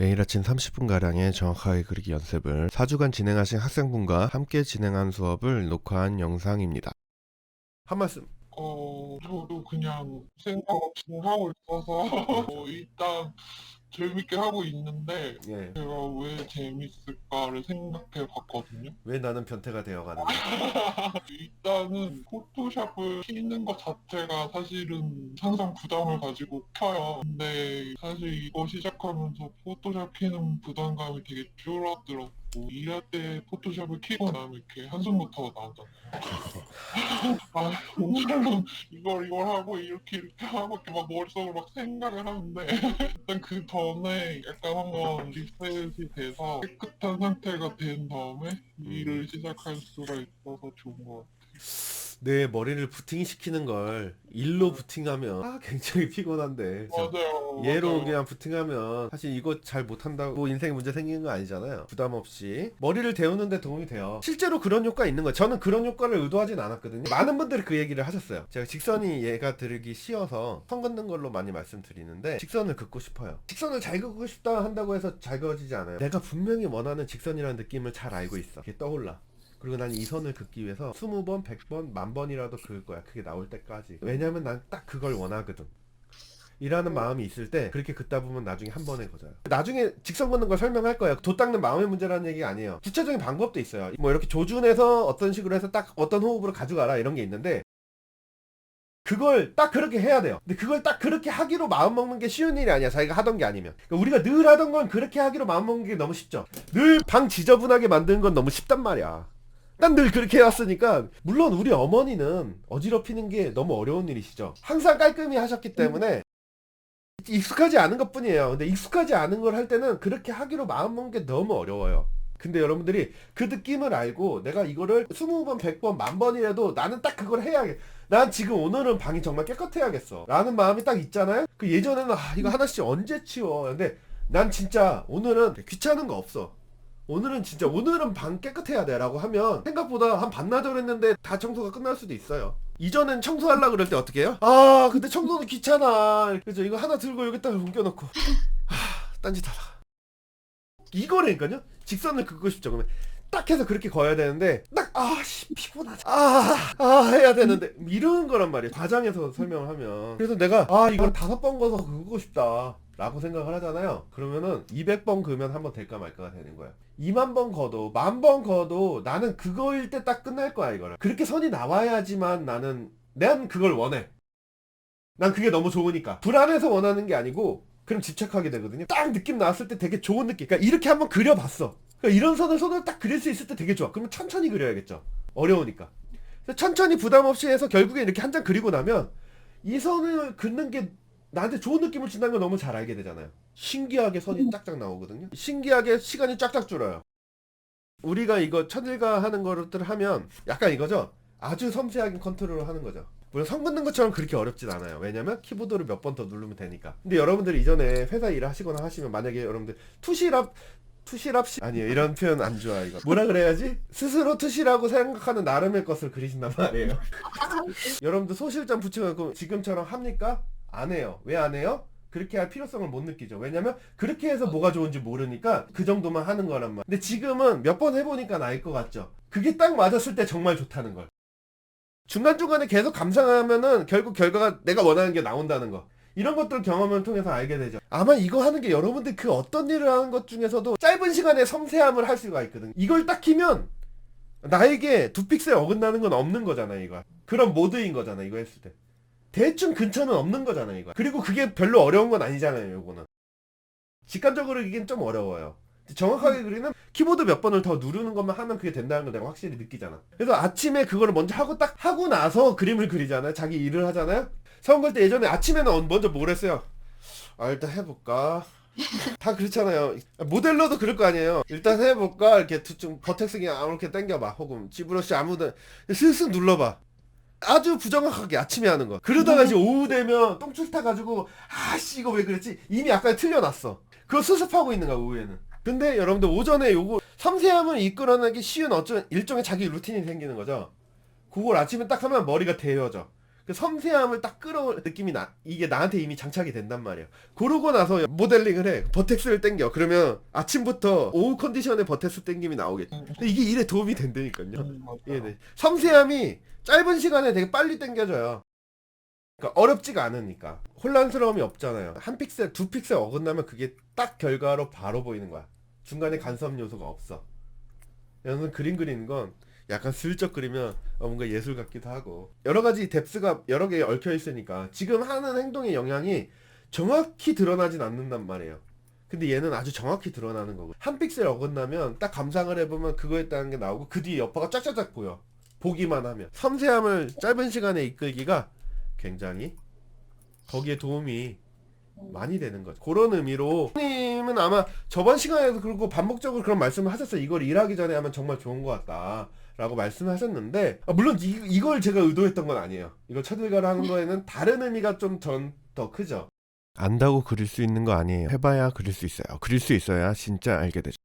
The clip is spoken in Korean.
매일 아침 30분가량의 정확하게 그리기 연습을 4주간 진행하신 학생분과 함께 진행한 수업을 녹화한 영상입니다. 한 말씀. 어, 저도 그냥 생각 없이 하고 있어서 어, 일단 재밌게 하고 있는데 예. 제가 왜 재밌을까를 생각해 봤거든요. 왜 나는 변태가 되어가는가? 일단은 포토샵을 키는 것 자체가 사실은 항상 부담을 가지고 켜요. 근데 사실 이거 시작하면서 포토샵 키는 부담감이 되게 줄어들었고 일할 때 포토샵을 키고 나면 이렇게 한숨부터 나오잖아요. 아 이걸 이걸 하고 이렇게 이렇게 하고 이렇게 막 머릿속으로 막 생각을 하는데 일단 그 전에 약간 한번 리셋이 돼서 깨끗한 상태가 된 다음에 일을 시작할 수가 있어서 좋은 것 같아요. 내 머리를 부팅시키는 걸 일로 부팅하면 아 굉장히 피곤한데. 그죠? 맞아요. 얘로 맞아요. 그냥 부팅하면 사실 이거 잘 못한다고 인생에 문제 생기는 거 아니잖아요. 부담 없이 머리를 데우는데 도움이 돼요. 실제로 그런 효과 있는 거예요. 저는 그런 효과를 의도하진 않았거든요. 많은 분들이 그 얘기를 하셨어요. 제가 직선이 얘가 들기 쉬워서 선 긋는 걸로 많이 말씀드리는데 직선을 긋고 싶어요. 직선을 잘 긋고 싶다 한다고 해서 잘 그어지지 않아요. 내가 분명히 원하는 직선이라는 느낌을 잘 알고 있어. 이게 떠올라. 그리고 난 이 선을 긋기 위해서 20번, 100번, 만 번이라도 그을 거야. 그게 나올 때까지. 왜냐면 난 딱 그걸 원하거든. 이라는 마음이 있을 때 그렇게 긋다 보면 나중에 한 번에 거져요. 나중에 직선 긋는 걸 설명할 거예요. 도 닦는 마음의 문제라는 얘기가 아니에요. 구체적인 방법도 있어요. 뭐 이렇게 조준해서 어떤 식으로 해서 딱 어떤 호흡으로 가져가라 이런 게 있는데 그걸 딱 그렇게 해야 돼요. 근데 그걸 딱 그렇게 하기로 마음 먹는 게 쉬운 일이 아니야. 자기가 하던 게 아니면. 그러니까 우리가 늘 하던 건 그렇게 하기로 마음 먹는 게 너무 쉽죠. 늘 방 지저분하게 만드는 건 너무 쉽단 말이야. 난 늘 그렇게 해왔으니까 물론 우리 어머니는 어지럽히는 게 너무 어려운 일이시죠. 항상 깔끔히 하셨기 때문에 익숙하지 않은 것 뿐이에요. 근데 익숙하지 않은 걸 할 때는 그렇게 하기로 마음 먹는 게 너무 어려워요. 근데 여러분들이 그 느낌을 알고 내가 이거를 20번, 100번, 만 번이라도 나는 딱 그걸 해야겠. 난 지금 오늘은 방이 정말 깨끗해야겠어. 라는 마음이 딱 있잖아요. 그 예전에는 아, 이거 하나씩 언제 치워. 근데 난 진짜 오늘은 귀찮은 거 없어. 오늘은 진짜 오늘은 방 깨끗해야 돼라고 하면 생각보다 한 반나절 했는데 다 청소가 끝날 수도 있어요. 이전엔 청소하려 그럴 때 어떻게 해요? 아 근데 청소는 귀찮아. 그죠 이거 하나 들고 여기다가 옮겨놓고 하 딴짓하다. 이거라니까요. 직선을 긋고 싶죠. 그러면 딱 해서 그렇게 거야 되는데 딱 아씨 피곤하다. 아 아 해야 되는데 이런 거란 말이에요. 과장해서 설명을 하면 그래서 내가 아 이걸 다섯 번 거서 긋고 싶다. 라고 생각을 하잖아요. 그러면은 200번 그으면 한번 될까 말까가 되는 거야. 2만 번 거도 만 번 거도 나는 그거일 때 딱 끝날 거야 이거를. 그렇게 선이 나와야지만 나는 난 그걸 원해. 난 그게 너무 좋으니까. 불안해서 원하는 게 아니고 그럼 집착하게 되거든요. 딱 느낌 나왔을 때 되게 좋은 느낌. 그러니까 이렇게 한번 그려봤어. 그러니까 이런 선을 손으로 딱 그릴 수 있을 때 되게 좋아. 그러면 천천히 그려야겠죠. 어려우니까. 그래서 천천히 부담 없이 해서 결국에 이렇게 한 장 그리고 나면 이 선을 긋는 게 나한테 좋은 느낌을 준다는 걸 너무 잘 알게 되잖아요. 신기하게 선이 짝짝 나오거든요. 신기하게 시간이 짝짝 줄어요. 우리가 이거 천일가 하는 거를 하면 약간 이거죠. 아주 섬세하게 컨트롤을 하는 거죠. 물론 선 긋는 것처럼 그렇게 어렵진 않아요. 왜냐면 키보드를 몇 번 더 누르면 되니까. 근데 여러분들이 이전에 회사 일을 하시거나 하시면 만약에 여러분들 투시랍 투시랍 시. 아니에요. 이런 표현 안 좋아 이거. 뭐라 그래야지? 스스로 투시라고 생각하는 나름의 것을 그리신단 말이에요. 여러분들 소실점 붙여놓고 지금처럼 합니까? 안 해요. 왜 안 해요? 그렇게 할 필요성을 못 느끼죠. 왜냐면 그렇게 해서 뭐가 좋은지 모르니까 그 정도만 하는 거란 말. 근데 지금은 몇 번 해보니까 알 것 같죠. 그게 딱 맞았을 때 정말 좋다는 걸. 중간중간에 계속 감상하면은 결국 결과가 내가 원하는 게 나온다는 거. 이런 것들 경험을 통해서 알게 되죠. 아마 이거 하는 게 여러분들 그 어떤 일을 하는 것 중에서도 짧은 시간에 섬세함을 할 수가 있거든. 이걸 딱 키면 나에게 두 픽셀 어긋나는 건 없는 거잖아, 이거. 그런 모드인 거잖아, 이거 했을 때. 대충 근처는 없는 거잖아, 이거. 그리고 그게 별로 어려운 건 아니잖아요, 요거는. 직관적으로 이긴 좀 어려워요. 정확하게 그리는 키보드 몇 번을 더 누르는 것만 하면 그게 된다는 걸 내가 확실히 느끼잖아. 그래서 아침에 그거를 먼저 하고 딱 하고 나서 그림을 그리잖아요. 자기 일을 하잖아요. 처음 걸때 예전에 아침에는 어- 먼저 뭘 했어요? 아 일단 해볼까? 다 그렇잖아요. 모델러도 그럴 거 아니에요. 일단 해볼까? 이렇게 두- 좀 버텍스 그냥 아무렇게 당겨봐. 혹은 지브러시 아무데 슬슬 눌러봐. 아주 부정확하게 아침에 하는 거. 그러다가 이제 오후 되면 똥줄 타가지고 아씨 이거 왜 그랬지? 이미 약간 틀려놨어. 그거 수습하고 있는 거야 오후에는. 근데 여러분들 오전에 요거 섬세함을 이끌어내기 쉬운 어쩌 일종의 자기 루틴이 생기는 거죠. 그걸 아침에 딱 하면 머리가 데워져. 그 섬세함을 딱 끌어올 느낌이 나 이게 나한테 이미 장착이 된단 말이에요 그러고 나서 모델링을 해 버텍스를 땡겨 그러면 아침부터 오후 컨디션에 버텍스 땡김이 나오겠지 음, 근데 이게 일에 도움이 된다니까요 음, 맞아요. 예, 네. 섬세함이 짧은 시간에 되게 빨리 당겨져요. 그러니까 어렵지가 않으니까 혼란스러움이 없잖아요. 한 픽셀, 두 픽셀 어긋나면 그게 딱 결과로 바로 보이는 거야. 중간에 간섭 요소가 없어. 여러분 그림 그리는 건 약간 슬쩍 그리면 어, 뭔가 예술 같기도 하고. 여러 가지 뎁스가 여러 개 얽혀 있으니까 지금 하는 행동의 영향이 정확히 드러나진 않는단 말이에요. 근데 얘는 아주 정확히 드러나는 거고. 한 픽셀 어긋나면 딱 감상을 해보면 그거에 따른 게 나오고 그 뒤에 여파가 쫙쫙쫙 보여. 보기만 하면. 섬세함을 짧은 시간에 이끌기가 굉장히 거기에 도움이 많이 되는 거죠. 그런 의미로 님은 아마 저번 시간에도 그리고 반복적으로 그런 말씀을 하셨어요. 이걸 일하기 전에 하면 정말 좋은 것 같다 라고 말씀을 하셨는데 아, 물론 이, 이걸 제가 의도했던 건 아니에요 이걸 첫 일가를 하는 거에는 다른 의미가 좀 전 더 크죠 안다고 그릴 수 있는 거 아니에요. 해봐야 그릴 수 있어요. 그릴 수 있어야 진짜 알게 되죠.